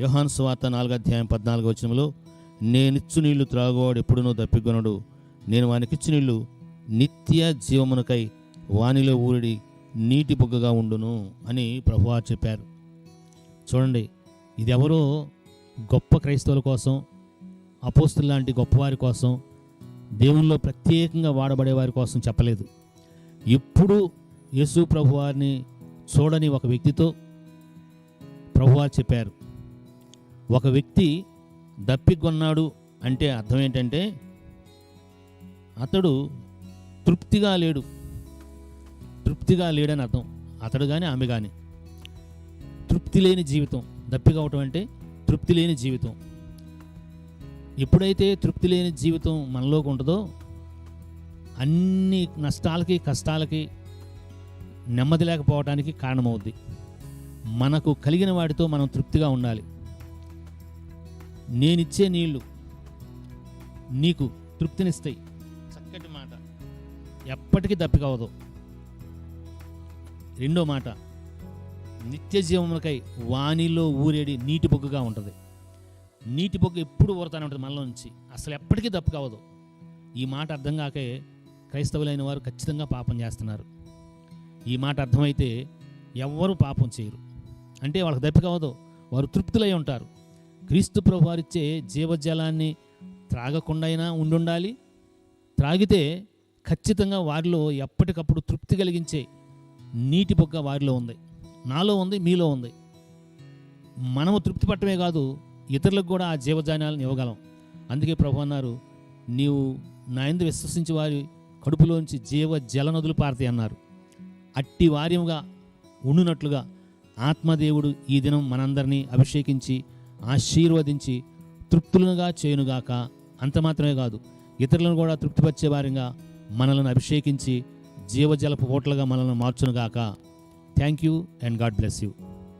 యోహాను స్వార్త నాలుగు అధ్యాయం పద్నాలుగు వచనంలో నేనిచ్చు నీళ్ళు త్రాగువాడు ఎప్పుడునో దప్పికొనడు నేను వానికిచ్చు నీళ్ళు నిత్య జీవమునకై వానిలో ఊరిడి నీటి బొగ్గగా ఉండును అని ప్రభువారు చెప్పారు. చూడండి ఇది ఎవరో గొప్ప క్రైస్తవుల కోసం అపోస్తులు లాంటి గొప్పవారి కోసం దేవునిలో ప్రత్యేకంగా వాడబడే వారి కోసం చెప్పలేదు. ఇప్పుడు యేసు ప్రభువారిని చూడని ఒక వ్యక్తితో ప్రభువారు చెప్పారు. ఒక వ్యక్తి దప్పికొన్నాడు అంటే అర్థం ఏంటంటే అతడు తృప్తిగా లేడు. తృప్తిగా లేడని అర్థం. అతడు కానీ ఆమె కానీ తృప్తి లేని జీవితం. దప్పిక అవటం అంటే తృప్తి లేని జీవితం. ఎప్పుడైతే తృప్తి లేని జీవితం మనలోకి ఉంటుందో అన్ని నష్టాలకి కష్టాలకి నెమ్మది లేకపోవడానికి కారణమవుద్ది. మనకు కలిగిన వాటితో మనం తృప్తిగా ఉండాలి. నేనిచ్చే నీళ్ళు నీకు తృప్తినిస్తాయి. చక్కటి మాట. ఎప్పటికీ దప్పికవదు రెండో మాట నిత్య జీవములకై వాణిలో ఊరేడి నీటి బొగ్గుగా ఉంటుంది. నీటి బొగ్గు ఎప్పుడు ఊరుతానే ఉంటుంది మనలో నుంచి. అసలు ఎప్పటికీ దప్పు కావదు ఈ మాట అర్థం కాకే క్రైస్తవులైన వారు ఖచ్చితంగా పాపం చేస్తున్నారు. ఈ మాట అర్థమైతే ఎవ్వరూ పాపం చేయరు. అంటే వాళ్ళకి దప్పి కావదు వారు తృప్తులై ఉంటారు. క్రీస్తు ప్రభువారిచ్చే జీవజలాన్ని త్రాగకుండా అయినా ఉండుండాలి. త్రాగితే ఖచ్చితంగా వారిలో ఎప్పటికప్పుడు తృప్తి కలిగించే నీటి బొగ్గ వారిలో ఉంది. నాలో ఉంది మీలో ఉంది. మనము తృప్తి పట్టమే కాదు ఇతరులకు కూడా ఆ జీవజానాలను ఇవ్వగలం. అందుకే ప్రభు అన్నారు నీవు నా ఎందు విశ్వసించి వారి కడుపులోంచి జీవ జల నదులు పారతాయి అన్నారు. అట్టి వార్యముగా ఉండునట్లుగా ఆత్మదేవుడు ఈ దినం మనందరినీ అభిషేకించి ఆశీర్వదించి తృప్తులుగా చేయునుగాక. అంత మాత్రమే కాదు ఇతరులను కూడా తృప్తిపరిచే వారిగా మనల్ని అభిషేకించి జీవజలపు ఓట్లుగా మనల్ని మార్చునుగాక. Thank you and God bless you